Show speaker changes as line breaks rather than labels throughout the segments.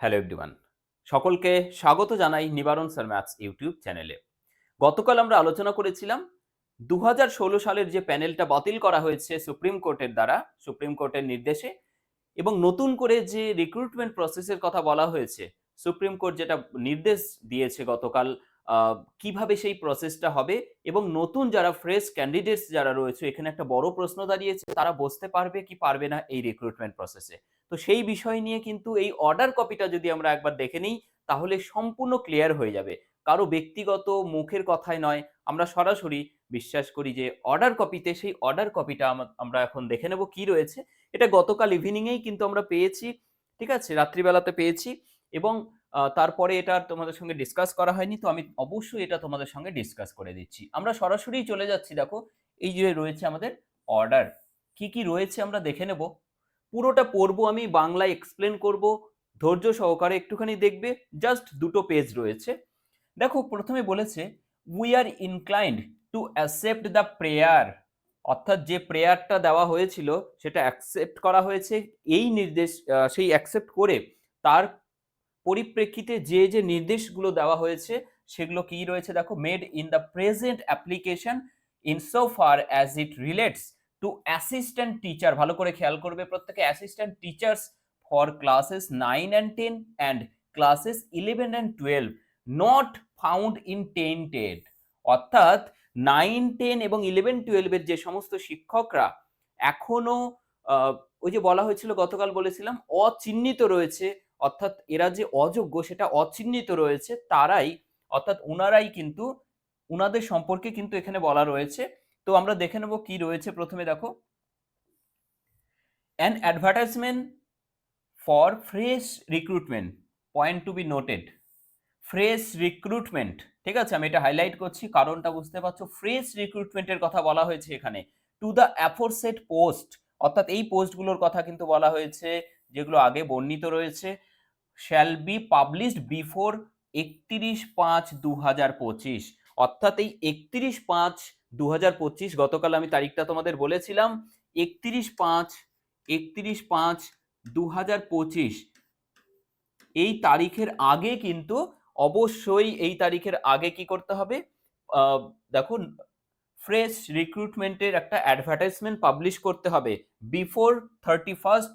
Hello everyone. সকলকে স্বাগত জানাই নিবারণ স্যার ম্যাথস ইউটিউব চ্যানেলে। গতকাল আমরা আলোচনা করেছিলাম দু হাজার ষোলো সালের যে প্যানেলটা বাতিল করা হয়েছে সুপ্রিম কোর্টের দ্বারা, সুপ্রিম কোর্টের নির্দেশে, এবং নতুন করে যে রিক্রুটমেন্ট প্রসেসের কথা বলা হয়েছে, সুপ্রিম কোর্ট যেটা নির্দেশ দিয়েছে গতকাল কীভাবে সেই প্রসেসটা হবে এবং নতুন যারা ফ্রেশ ক্যান্ডিডেটস যারা রয়েছে, এখানে একটা বড় প্রশ্ন দাঁড়িয়েছে, তারা বসতে পারবে কি পারবে না এই রিক্রুটমেন্ট প্রসেসে তো সেই বিষয় নিয়ে কিন্তু এই অর্ডার কপিটা যদি আমরা একবার দেখে নিই, তাহলে সম্পূর্ণ ক্লিয়ার হয়ে যাবে। কারও ব্যক্তিগত মুখের কথায় নয়, আমরা সরাসরি বিশ্বাস করি যে অর্ডার কপিতে সেই অর্ডার কপিটা আমরা এখন দেখে নেব কি রয়েছে। এটা গতকাল ইভিনিংয়েই কিন্তু আমরা পেয়েছি, ঠিক আছে? রাত্রিবেলাতে পেয়েছি এবং তারপরে এটা তোমাদের সঙ্গে ডিসকাস করা হয়নি, তো আমি অবশ্যই এটা তোমাদের সঙ্গে ডিসকাস করে দিচ্ছি। আমরা সরাসরি চলে যাচ্ছি, দেখো, এই যে রয়েছে আমাদের অর্ডার কি কি রয়েছে আমরা দেখে নেব। পুরোটা পড়ব আমি বাংলায় এক্সপ্লেন করব, ধৈর্য সহকারে একটুখানি দেখবে জাস্ট দুটো পেজ রয়েছে। দেখো, প্রথমে বলেছে we are inclined to accept the prayer অর্থাৎ যে প্রেয়ারটা দেওয়া হয়েছিল, সেটা অ্যাকসেপ্ট করা হয়েছে। এই নির্দেশ সেই অ্যাকসেপ্ট করে তার পরিপ্রেক্ষিতে যে যে নির্দেশগুলো দেওয়া হয়েছে, সেগুলো কি রয়েছে? দেখো made in the present application in so far as it relates to assistant teacher ভালো করে খেয়াল করবে প্রত্যেকে assistant teachers for classes nine and ten and classes eleven and twelve not found in tainted অর্থাৎ নাইন টেন এবং eleven টুয়েলভের যে সমস্ত শিক্ষকরা এখনও ওই যে বলা হয়েছিল গতকাল বলেছিলাম, অচিহ্নিত রয়েছে অর্থাৎ এরা যে অযোগ্য সেটা অচিহ্নিত রয়েছে, তারাই, অর্থাৎ ওনারাই কিন্তু ওনাদের সম্পর্কে কিন্তু এখানে বলা রয়েছে। তো আমরা দেখে নেব কি রয়েছে প্রথমে দেখো। An advertisement for fresh recruitment point to be noted fresh recruitment ঠিক আছে? আমি এটা হাইলাইট করছি, কারণটা বুঝতে পারছ? ফ্রেশ রিক্রুটমেন্টের কথা বলা হয়েছে এখানে। টু দ্য অ্যাফোরসেট পোস্ট অর্থাৎ এই পোস্টগুলোর কথা কিন্তু বলা হয়েছে, যেগুলো আগে বর্ণিত রয়েছে। শ্যাল বি পাবলিশড বিফোর একত্রিশ পাঁচ দু হাজার পঁচিশ। অর্থাৎ এই একত্রিশ পাঁচ দু হাজার পঁচিশ, গতকাল আমি তারিখটা তোমাদের বলেছিলাম, একত্রিশ পাঁচ একত্রিশ পাঁচ দু হাজার পঁচিশ। এই তারিখের আগে কিন্তু অবশ্যই এই তারিখের আগে কি করতে হবে? দেখো ফ্রেশ রিক্রুটমেন্টের একটা অ্যাডভার্টাইজমেন্ট পাবলিশ করতে হবে। বিফোর থার্টি ফার্স্ট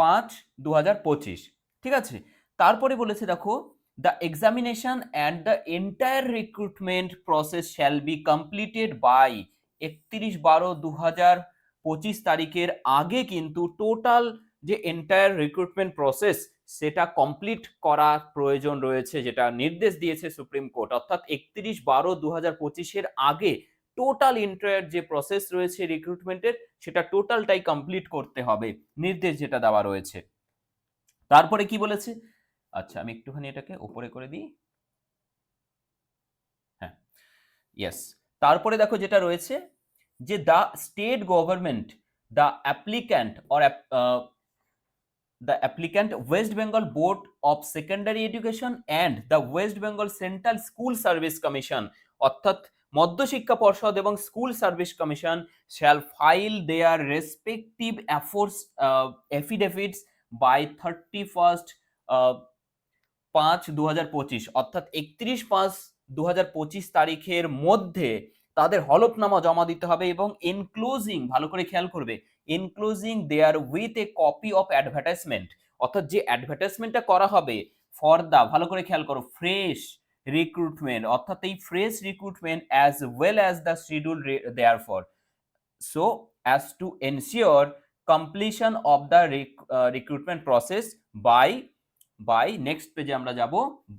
পাঁচ দু হাজার পঁচিশ। ঠিক আছে? তারপরে বলেছে, দেখো the examination and the entire recruitment process shall be completed by একত্রিশ বারো দু হাজার পঁচিশ তারিখের আগে কিন্তু টোটাল যে এন্টায়ার রিক্রুটমেন্ট প্রসেস সেটা কমপ্লিট করা প্রয়োজন রয়েছে, যেটা নির্দেশ দিয়েছে সুপ্রিম কোর্ট অর্থাৎ একত্রিশ বারো দু হাজার পঁচিশের আগে টোটাল এন্টায়ার যে প্রসেস রয়েছে রিক্রুটমেন্টের সেটা টোটালটাই কমপ্লিট করতে হবে। নির্দেশ যেটা দেওয়া রয়েছে। তারপরে কি বলেছে? আচ্ছা আমি একটুখানি এটাকে উপরে করে দিই। হ্যাঁ ইয়েস তারপরে দেখো যেটা রয়েছে, যে the state government the applicant or the applicant West Bengal board of secondary education and the West Bengal central school service commission অর্থাৎ মধ্যশিক্ষা পর্ষদ এবং school service commission shall file their respective aforesaid affidavits by thirty first পাঁচ দু অর্থাৎ একত্রিশ পাঁচ দু তারিখের মধ্যে তাদের হলফনামা জমা দিতে হবে এবং এনক্লোজিং ভালো করে খেয়াল করবে enclosing therewith a copy of advertisement অর্থাৎ যে অ্যাডভার্টাইজমেন্টটা করা হবে ফর দা ভালো করে খেয়াল করো ফ্রেশ রিক্রুটমেন্ট অর্থাৎ এই fresh recruitment as well as the schedule therefor so as to ensure completion of the recruitment process by by next পেজে আমরা যাব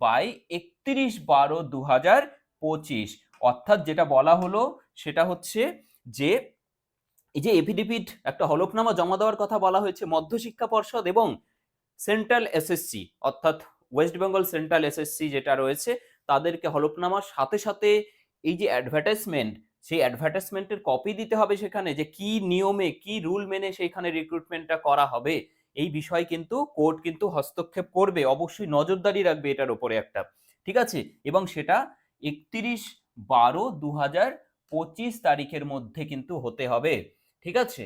বাই একত্রিশ বারো দু হাজার পঁচিশ। অর্থাৎ যেটা বলা হলো, সেটা হচ্ছে যে, এই যে এফিডেভিট একটা হলফনামা জমা দেওয়ার কথা বলা হয়েছে, মধ্যশিক্ষা পর্ষদ এবং সেন্ট্রাল এসএসসি অর্থাৎ ওয়েস্ট বেঙ্গল সেন্ট্রাল এসএসসি যেটা রয়েছে তাদেরকে হলফনামার সাথে সাথে এই যে অ্যাডভার্টাইজমেন্ট সেই অ্যাডভার্টাইজমেন্টের কপি দিতে হবে সেখানে যে কি নিয়মে, কি রুল মেনে সেইখানে রিক্রুটমেন্টটা করা হবে, এই বিষয় কিন্তু কোর্ট কিন্তু হস্তক্ষেপ করবে। অবশ্যই নজরদারি রাখবে এটার উপরে একটা। ঠিক আছে? এবং সেটা একত্রিশ বারো দু হাজার পঁচিশ তারিখের মধ্যে কিন্তু হতে হবে। ঠিক আছে?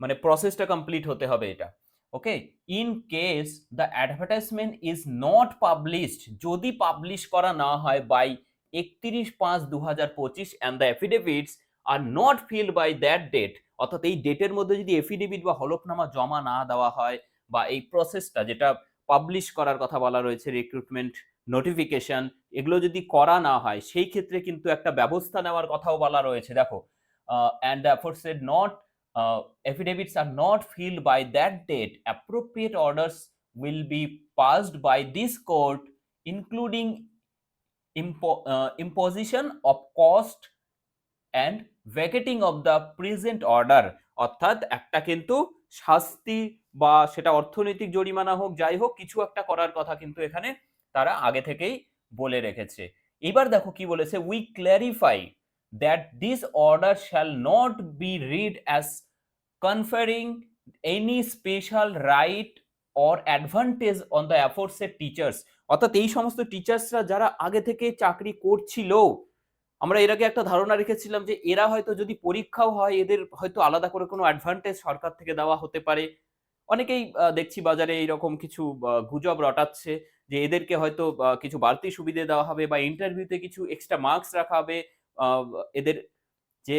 মানে প্রসেসটা কমপ্লিট হতে হবে এটা। Okay in case the advertisement is not published যদি পাবলিশ করা না হয় বাই একত্রিশ পাঁচ দু হাজার পঁচিশ and the affidavits are not filed by that date অর্থাৎ এই ডেটের মধ্যে যদি এফিডেভিট বা হলফনামা জমা না দেওয়া হয় বা এই প্রসেসটা যেটা পাবলিশ করার কথা বলা রয়েছে রিক্রুটমেন্ট নোটিফিকেশন এগুলো যদি করা না হয়, সেই ক্ষেত্রে কিন্তু একটা ব্যবস্থা নেওয়ার কথাও বলা রয়েছে। দেখো and for said not affidavits are not filled by that date appropriate orders will be passed by this court including impo- uh, imposition of cost and vacating of the present order অর্থাৎ একটা কিন্তু শাস্তি বা সেটা অর্থনৈতিক জরিমানা হোক যাই হোক কিছু একটা করার কথা কিন্তু এখানে তারা আগে থেকেই বলে রেখেছে এবার দেখো কি বলেছে we clarify that this order shall not be read as conferring any special right or advantage on the aforesaid teachers অর্থাৎ এই সমস্ত টিচার্সরা যারা আগে থেকে চাকরি করছিল, আমরা এর আগে একটা ধারণা রেখেছিলাম যে এরা হয়তো যদি পরীক্ষাও হয়, এদের হয়তো আলাদা করে কোনো অ্যাডভান্টেজ সরকার থেকে দেওয়া হতে পারে। অনেকেই দেখছি বাজারে এইরকম কিছু গুজব রটাচ্ছে যে এদেরকে হয়তো কিছু বাড়তি সুবিধে দেওয়া হবে বা ইন্টারভিউতে কিছু এক্সট্রা মার্কস রাখা হবে। এদের যে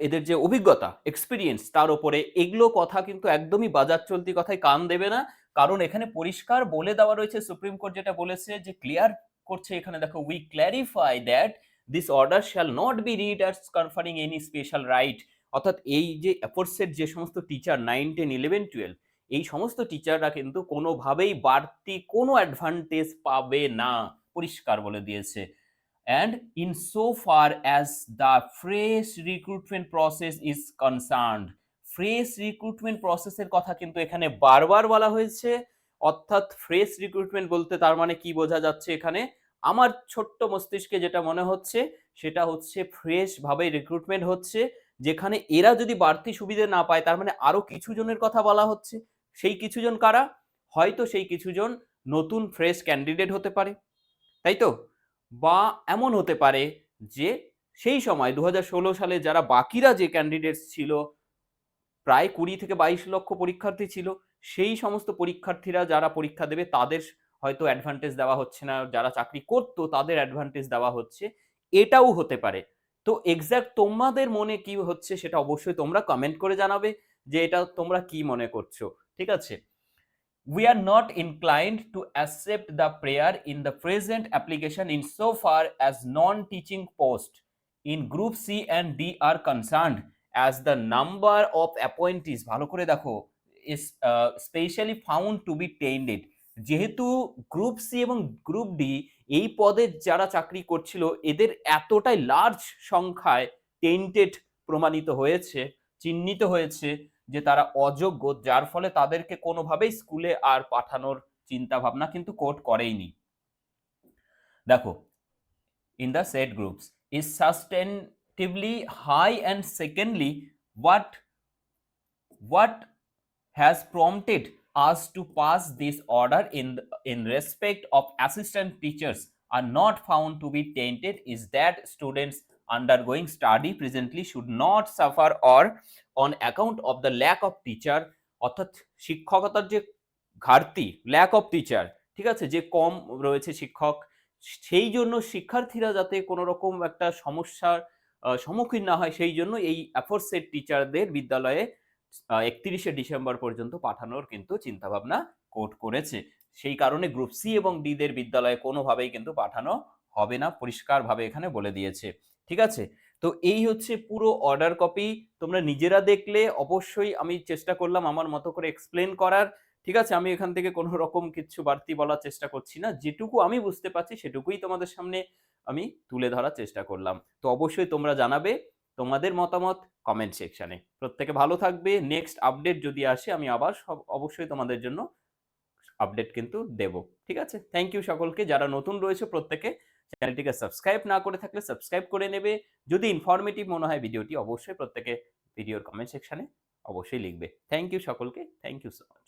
এদের যে অভিজ্ঞতা এক্সপিরিয়েন্স তার উপরে। এগুলো কথা কিন্তু একদমই বাজার চলতি কথায় কান দেবে না। কারণ এখানে পরিষ্কার বলে দেওয়া রয়েছে, সুপ্রিম কোর্ট যেটা বলেছে যে ক্লিয়ার করছে এখানে, দেখো we clarify that this order shall not be read as conferring any special right অর্থাৎ এই যে অ্যাফোর্সের যে সমস্ত teacher nine ten eleven twelve এই সমস্ত টিচাররা কিন্তু কোনোভাবেই বাড়তি কোনো অ্যাডভান্টেজ পাবে না, পরিষ্কার বলে দিয়েছে। And in so far as the fresh recruitment process is concerned fresh recruitment প্রসেসের কথা কিন্তু এখানে বারবার বলা হয়েছে। অর্থাৎ ফ্রেশ রিক্রুটমেন্ট বলতে তার মানে কি বোঝা যাচ্ছে এখানে? আমার ছোট্ট মস্তিষ্কে যেটা মনে হচ্ছে, সেটা হচ্ছে ফ্রেশ ভাবে রিক্রুটমেন্ট হচ্ছে, যেখানে এরা যদি বাড়তি সুবিধে না পায়, তার মানে আরও কিছু জনের কথা বলা হচ্ছে। সেই কিছু জন কারা? হয়তো সেই কিছু জন নতুন ফ্রেশ ক্যান্ডিডেট হতে পারে। তাই তো? বা এমন হতে পারে যে সেই সময় দু হাজার ষোলো সালে যারা বাকিরা যে ক্যান্ডিডেটস ছিল, প্রায় কুড়ি থেকে বাইশ লক্ষ পরীক্ষার্থী ছিল, সেই সমস্ত পরীক্ষার্থীরা যারা পরীক্ষা দেবে তাদের হয়তো অ্যাডভান্টেজ দেওয়া হচ্ছে না, যারা চাকরি করতো তাদের অ্যাডভান্টেজ দেওয়া হচ্ছে, এটাও হতে পারে। তো এক্স্যাক্ট তোমাদের মনে কি হচ্ছে সেটা অবশ্যই তোমরা কমেন্ট করে জানাবে যে এটা তোমরা কি মনে করছ, ঠিক আছে? We are not inclined to accept the prayer in the present application insofar as non-teaching posts in group C and D are concerned as the number of appointees ভালো করে দেখো is uh, specially found to be tainted যেহেতু group C এবং group D এই পদে যারা চাকরি করছিল এদের এতটাই লার্জ সংখ্যায় টেন্টেড প্রমাণিত হয়েছে চিহ্নিত হয়েছে যে তারা অযোগ্য, যার ফলে তাদেরকে কোনোভাবেই স্কুলে আর পাঠানোর চিন্তা ভাবনা কিন্তু কোর্ট করেইনি। দেখো in the set groups is substantively high and secondly what what has prompted us to pass this order in in respect of assistant teachers are not found to be tainted is that students undergoing study presently should not suffer or on account of the lack of teacher, অর্থাৎ শিক্ষকতার যে ঘাটতি lack of teacher ঠিক আছে? যে কম রয়েছে শিক্ষক, সেই জন্য শিক্ষার্থীরা যাতে কোনো রকম একটা সমস্যার সম্মুখীন না হয়, সেই জন্য এই অ্যাফোর্সেড টিচারদের বিদ্যালয়ে একত্রিশে ডিসেম্বর পর্যন্ত পাঠানোর কিন্তু চিন্তাভাবনা কোর্ট করেছে। সেই কারণে গ্রুপ সি এবং ডি দের বিদ্যালয়ে কোনোভাবেই কিন্তু পাঠানো হবে না, পরিষ্কারভাবে এখানে বলে দিয়েছে। ঠিক আছে? তো এই হচ্ছে পুরো অর্ডার কপি তোমরা নিজেরা দেখলে অবশ্যই আমি চেষ্টা করলাম আমার মতো করে এক্সপ্লেন করার। ঠিক আছে? আমি এখান থেকে কোনো রকম কিছু বাড়তি বলার চেষ্টা করছি না। যেটুকু আমি বুঝতে পারছি সেটুকুই তোমাদের সামনে আমি তুলে ধরার চেষ্টা করলাম। তো অবশ্যই তোমরা জানাবে তোমাদের মতামত কমেন্ট সেকশানে প্রত্যেকে ভালো থাকবে। নেক্সট আপডেট যদি আসে আমি আবার সব অবশ্যই তোমাদের জন্য আপডেট কিন্তু দেব। ঠিক আছে? থ্যাংক ইউ সকলকে। যারা নতুন রয়েছে প্রত্যেকে চ্যানেলটিকে সাবস্ক্রাইব না করে থাকলে সাবস্ক্রাইব করে নেবে। যদি ইনফরমেটিভ মনে হয় ভিডিওটি অবশ্যই প্রত্যেকে ভিডিওর কমেন্ট সেকশানে অবশ্যই লিখবে। থ্যাংক ইউ সকলকে। Thank you so much